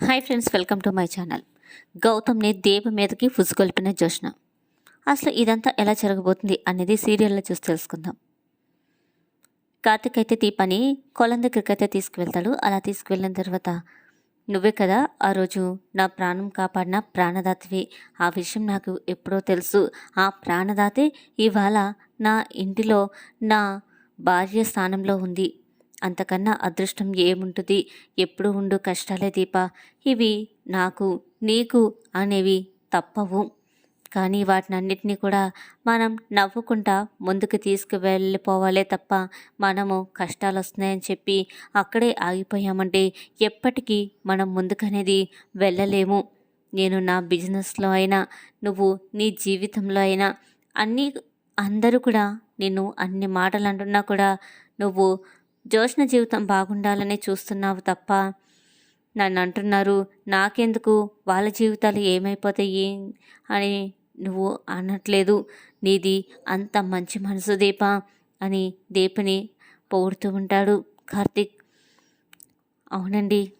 Hi friends welcome to my channel. గౌతమ్ని దేవి మీదకి ఫుజుకొల్పిన జోష్న అసలు ఇదంతా ఎలా జరగబోతుంది అనేది సీరియల్లో చూసి తెలుసుకుందాం. కార్తిక్ అయితే దీపాని కొలం దగ్గరికి అయితే తీసుకువెళ్తాడు. అలా తీసుకువెళ్ళిన తర్వాత నువ్వే కదా ఆ రోజు నా ప్రాణం కాపాడిన ప్రాణదాతవి. ఆ విషయం నాకు ఎప్పుడో తెలుసు. ఆ ప్రాణదాతే ఇవాళ నా ఇంటిలో నా భార్య స్థానంలో ఉంది. అంతకన్నా అదృష్టం ఏముంటుంది? ఎప్పుడు ఉండు కష్టాలే దీప. ఇవి నాకు నీకు అనేవి తప్పవు. కానీ వాటినన్నిటినీ కూడా మనం నవ్వుకుంటా ముందుకు తీసుకువెళ్ళిపోవాలే తప్ప మనము కష్టాలు వస్తున్నాయని చెప్పి అక్కడే ఆగిపోయామంటే ఎప్పటికీ మనం ముందుకనేది వెళ్ళలేము. నేను నా బిజినెస్లో అయినా నువ్వు నీ జీవితంలో అయినా అన్నీ అందరూ కూడా నేను అన్ని మాటలు అంటున్నా కూడా నువ్వు జోష్న జీవితం బాగుండాలని చూస్తున్నావు తప్ప. నన్ను అంటున్నారు నాకెందుకు? వాళ్ళ జీవితాలు ఏమైపోతాయి? అని నువ్వు అనట్లేదు. నీది అంత మంచి మనసు దీప అని దీపని పొగుడుతూ ఉంటాడు కార్తిక్. అవునండి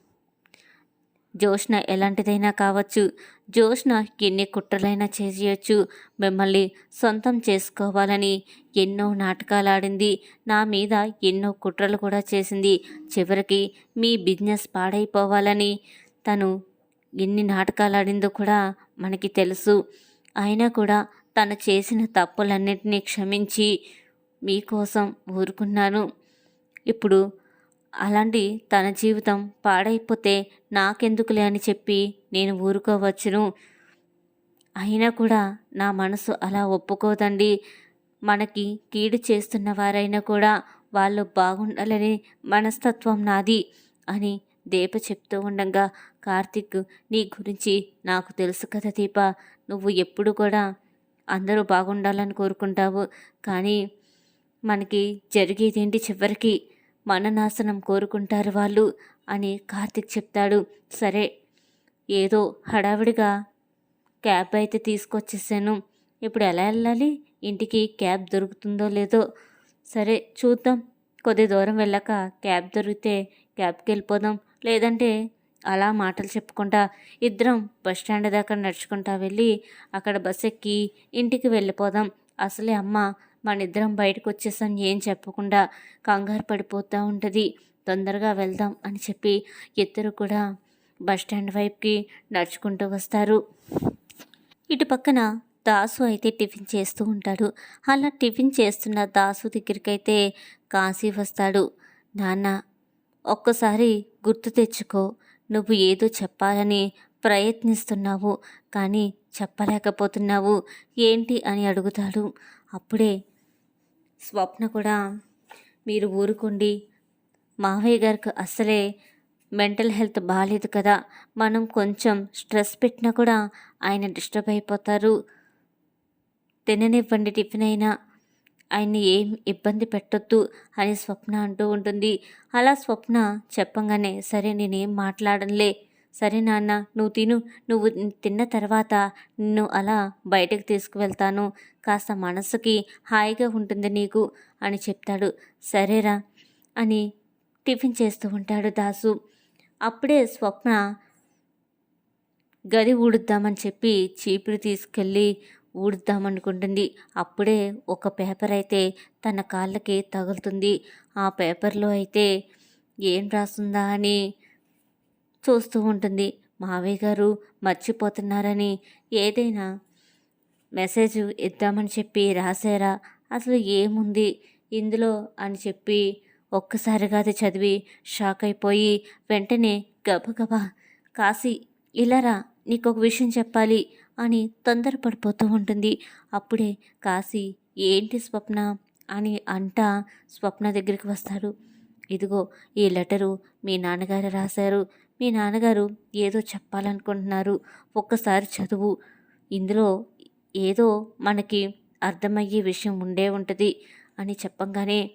జోష్న ఎలాంటిదైనా కావచ్చు. జోష్న ఎన్ని కుట్రలైనా చేయొచ్చు మిమ్మల్ని సొంతం చేసుకోవాలని ఎన్నో నాటకాలు ఆడింది నా మీద ఎన్నో కుట్రలు కూడా చేసింది. చివరికి మీ బిజినెస్ పాడైపోవాలని తను ఎన్ని నాటకాలు ఆడిందో కూడా మనకి తెలుసు. అయినా కూడా తను చేసిన తప్పులన్నింటినీ క్షమించి మీకోసం ఊరుకున్నాను. ఇప్పుడు అలాంటి తన జీవితం పాడైపోతే నాకెందుకులే అని చెప్పి నేను ఊరుకోవచ్చును. అయినా కూడా నా మనసు అలా ఒప్పుకోదండి. మనకి కీడు చేస్తున్న వారైనా కూడా వాళ్ళు బాగుండాలని మనస్తత్వం నాది అని దీప చెప్తూ ఉండగా కార్తిక్ నీ గురించి నాకు తెలుసు కదా దీప. నువ్వు ఎప్పుడు కూడా అందరూ బాగుండాలని కోరుకుంటావు. కానీ మనకి జరిగేదేంటి చివరికి? మన నాశనం కోరుకుంటారు వాళ్ళు అని కార్తిక్ చెప్తాడు. సరే ఏదో హడావిడిగా క్యాబ్ అయితే తీసుకొచ్చేసాను. ఇప్పుడు ఎలా వెళ్ళాలి? ఇంటికి క్యాబ్ దొరుకుతుందో లేదో. సరే చూద్దాం. కొద్ది దూరం వెళ్ళాక క్యాబ్ దొరికితే క్యాబ్కి వెళ్ళిపోదాం. లేదంటే అలా మాటలు చెప్పుకుంటా ఇద్దరం బస్ స్టాండ్ దాకా నడుచుకుంటా వెళ్ళి అక్కడ బస్ ఎక్కి ఇంటికి వెళ్ళిపోదాం. అసలే అమ్మ మన ఇద్దరం బయటకు వచ్చేసాం ఏం చెప్పకుండా కంగారు పడిపోతూ ఉంటుంది. తొందరగా వెళ్దాం అని చెప్పి ఇద్దరు కూడా బస్ స్టాండ్ వైపుకి నడుచుకుంటూ వస్తారు. ఇటు పక్కన దాసు అయితే టిఫిన్ చేస్తూ ఉంటాడు. అలా టిఫిన్ చేస్తున్న దాసు దగ్గరికి అయితే కాశీ వస్తాడు. నాన్న ఒక్కసారి గుర్తు తెచ్చుకో. నువ్వు ఏదో చెప్పాలని ప్రయత్నిస్తున్నావు కానీ చెప్పలేకపోతున్నావు. ఏంటి? అని అడుగుతాడు. అప్పుడే స్వప్న కూడా మీరు ఊరుకోండి. మావయ్య గారికి అసలే మెంటల్ హెల్త్ బాగాలేదు కదా. మనం కొంచెం స్ట్రెస్ పెట్టినా కూడా ఆయన డిస్టర్బ్ అయిపోతారు. తిననివ్వండి టిఫిన్ అయినా. ఆయన్ని ఏం ఇబ్బంది పెట్టొద్దు అని స్వప్న అంటూ ఉంటుంది. అలా స్వప్న చెప్పంగానే సరే నేనేం మాట్లాడనులే. సరే నాన్న నువ్వు తిను. నువ్వు తిన్న తర్వాత నిన్ను అలా బయటకు తీసుకువెళ్తాను. కాస్త మనసుకి హాయిగా ఉంటుంది నీకు అని చెప్తాడు. సరేరా అని టిఫిన్ చేస్తూ ఉంటాడు దాసు. అప్పుడే స్వప్న గది ఊడుద్దామని చెప్పి చీపురు తీసుకెళ్ళి ఊడుద్దామనుకుంటుంది. అప్పుడే ఒక పేపర్ అయితే తన కాళ్ళకి తగులుతుంది. ఆ పేపర్లో అయితే ఏం రాస్తుందా అని చూస్తూ ఉంటుంది. మావయ్య గారు మర్చిపోతున్నారని ఏదైనా మెసేజ్ ఇద్దామని చెప్పి రాశారా? అసలు ఏముంది? ఇందులో అని చెప్పి ఒక్కసారిగా అది చదివి షాక్ అయిపోయి వెంటనే గబగబా కాసి ఇలారా నీకు ఒక విషయం చెప్పాలి అని తొందరపడిపోతూ ఉంటుంది. అప్పుడే కాసి ఏంటి స్వప్న? అని అంటా స్వప్న దగ్గరికి వస్తాడు. ఇదిగో ఈ లెటరు మీ నాన్నగారు రాశారు. మీ నాన్నగారు ఏదో చెప్పాలనుకుంటున్నారు. ఒక్కసారి చదువు. ఇందులో ఏదో మనకి అర్థమయ్యే విషయం ఉండే ఉంటుంది అని చెప్పంగానే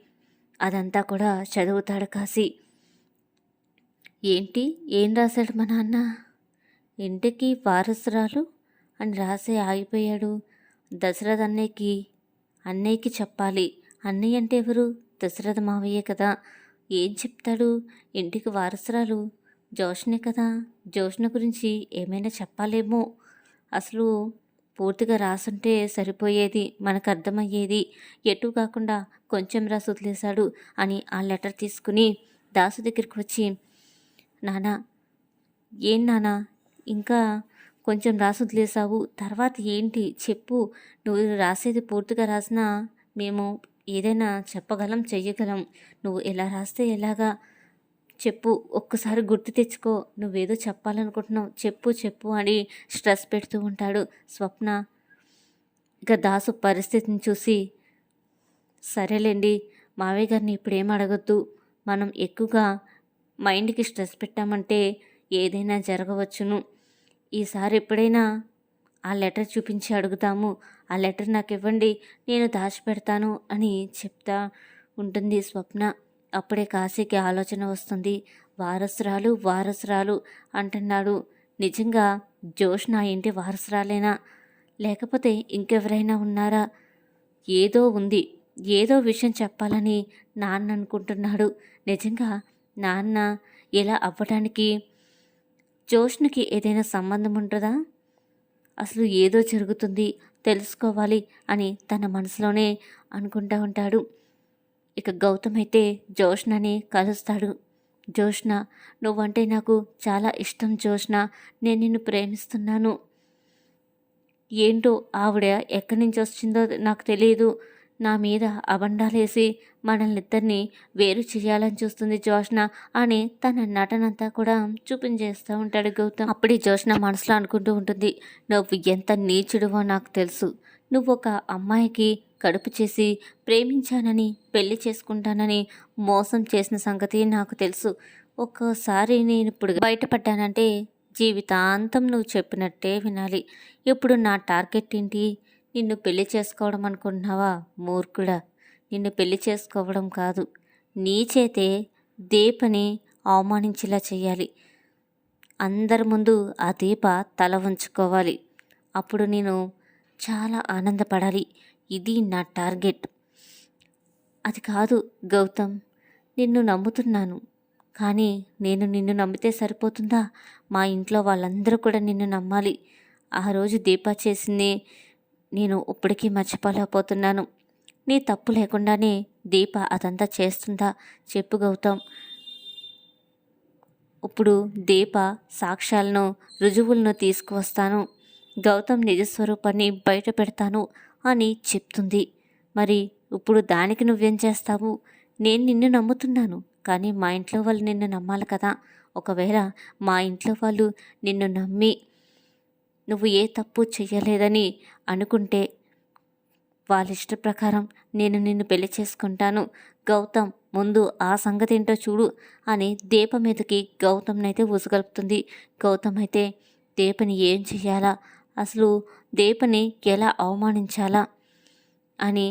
అదంతా కూడా చదువుతాడు కాసి ఏంటి? ఏం రాశాడు మా నాన్న? ఇంటికి వారసురాలు అని రాసే ఆగిపోయాడు. దశరథ అన్నయ్యకి అన్నయ్యకి చెప్పాలి. అన్నయ్య అంటే ఎవరు? దశరథ మావయ్యే కదా. ఏం చెప్తాడు? ఇంటికి వారసురాలు జోష్నే కదా? జోష్న గురించి ఏమైనా చెప్పాలేమో. అసలు పూర్తిగా రాసుంటే సరిపోయేది మనకు అర్థమయ్యేది ఎటు కాకుండా కొంచెం రాసి వదిలేశాడు అని ఆ లెటర్ తీసుకుని దాసు దగ్గరికి వచ్చి నానా ఏం నానా? ఇంకా కొంచెం రాసి వదిలేసావు తర్వాత ఏంటి? చెప్పు. నువ్వు రాసేది పూర్తిగా రాసినా మేము ఏదైనా చెప్పగలం చెయ్యగలం. నువ్వు ఎలా రాస్తే ఎలాగా? చెప్పు ఒక్కసారి గుర్తు తెచ్చుకో. నువ్వేదో చెప్పాలనుకుంటున్నావు. చెప్పు చెప్పు అని స్ట్రెస్ పెడుతూ ఉంటాడు స్వప్న. ఇక దాసు పరిస్థితిని చూసి సరేలేండి మావయ్య గారిని ఇప్పుడేం అడగద్దు. మనం ఎక్కువగా మైండ్కి స్ట్రెస్ పెట్టామంటే ఏదైనా జరగవచ్చును. ఈసారి ఎప్పుడైనా ఆ లెటర్ చూపించి అడుగుతాము. ఆ లెటర్ నాకు ఇవ్వండి నేను దాచిపెడతాను అని చెప్తా ఉంటుంది స్వప్న. అప్పుడే కాశీకి ఆలోచన వస్తుంది. వారసురాలు వారసురాలు అంటున్నాడు. నిజంగా జోష్ నా ఇంటి వారసురాలేనా? లేకపోతే ఇంకెవరైనా ఉన్నారా? ఏదో ఉంది. ఏదో విషయం చెప్పాలని నాన్న అనుకుంటున్నాడు. నిజంగా నాన్న ఇలా అవ్వడానికి జోష్నికి ఏదైనా సంబంధం ఉంటుందా? అసలు ఏదో జరుగుతుంది. తెలుసుకోవాలి అని తన మనసులోనే అనుకుంటూ ఉంటాడు. ఇక గౌతమ్ అయితే జోష్నని కలుస్తాడు. జోష్న నువ్వంటే నాకు చాలా ఇష్టం జోష్న నేను నిన్ను ప్రేమిస్తున్నాను. ఏంటో ఆవిడ ఎక్కడి నుంచి వచ్చిందో నాకు తెలియదు నా మీద అబండాలేసి మనల్ని ఇద్దరిని వేరు చేయాలని చూస్తుంది జోష్న అని తన నటనంతా కూడా చూపించేస్తూ ఉంటాడు గౌతమ్. అప్పుడే జోష్న మనసులో అనుకుంటూ ఉంటుంది నువ్వు ఎంత నీచుడువో నాకు తెలుసు. నువ్వు ఒక అమ్మాయికి కడుపు చేసి ప్రేమించానని పెళ్ళి చేసుకుంటానని మోసం చేసిన సంగతి నాకు తెలుసు. ఒక్కసారి నేను ఇప్పుడు బయటపడ్డానంటే జీవితాంతం నువ్వు చెప్పినట్టే వినాలి. ఇప్పుడు నా టార్గెట్ ఏంటి? నిన్ను పెళ్ళి చేసుకోవడం అనుకుంటున్నావా? మూర్ఖుడా! నిన్ను పెళ్ళి చేసుకోవడం కాదు. నీ చేతే దీపని అవమానించేలా చేయాలి. అందరి ముందు ఆ దీప తల ఉంచుకోవాలి అప్పుడు నేను చాలా ఆనందపడాలి. ఇది నా టార్గెట్. అది కాదు గౌతమ్ నిన్ను నమ్ముతున్నాను. కానీ నేను నిన్ను నమ్మితే సరిపోతుందా? మా ఇంట్లో వాళ్ళందరూ కూడా నిన్ను నమ్మాలి. ఆ రోజు దీపా చేసింది నేను ఇప్పటికీ మర్చిపోలేకపోతున్నాను. నీ తప్పు లేకుండానే దీప అదంతా చేస్తుందా చెప్పు గౌతమ్. ఇప్పుడు దీప సాక్ష్యాలను రుజువులను తీసుకువస్తాను. గౌతమ్ నిజస్వరూపాన్ని బయట పెడతాను. అని చెప్తుంది. మరి ఇప్పుడు దానికి నువ్వేం చేస్తావు? నేను నిన్ను నమ్ముతున్నాను. కానీ మా ఇంట్లో వాళ్ళు నిన్ను నమ్మాలి కదా. ఒకవేళ మా ఇంట్లో వాళ్ళు నిన్ను నమ్మి నువ్వు ఏ తప్పు చెయ్యలేదని అనుకుంటే వాళ్ళ ఇష్ట ప్రకారం నేను నిన్ను పెళ్ళి చేసుకుంటాను. గౌతమ్ ముందు ఆ సంగతి ఏంటో చూడు అని దీప మీదకి గౌతమ్నైతే ఉసుగలుపుతుంది గౌతమ్ అయితే దీపని ఏం చెయ్యాలా? అసలు దీపని ఎలా అవమానించాలా అని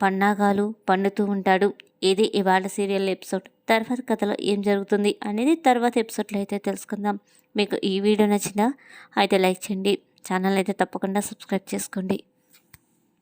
పన్నాగాలు పండుతూ ఉంటాడు. ఇది ఇవాళ సీరియల్ ఎపిసోడ్. తర్వాత కథలో ఏం జరుగుతుంది అనేది తర్వాత ఎపిసోడ్లో అయితే తెలుసుకుందాం. మీకు ఈ వీడియో నచ్చిందా అయితే లైక్ చేయండి. ఛానల్ అయితే తప్పకుండా సబ్స్క్రైబ్ చేసుకోండి.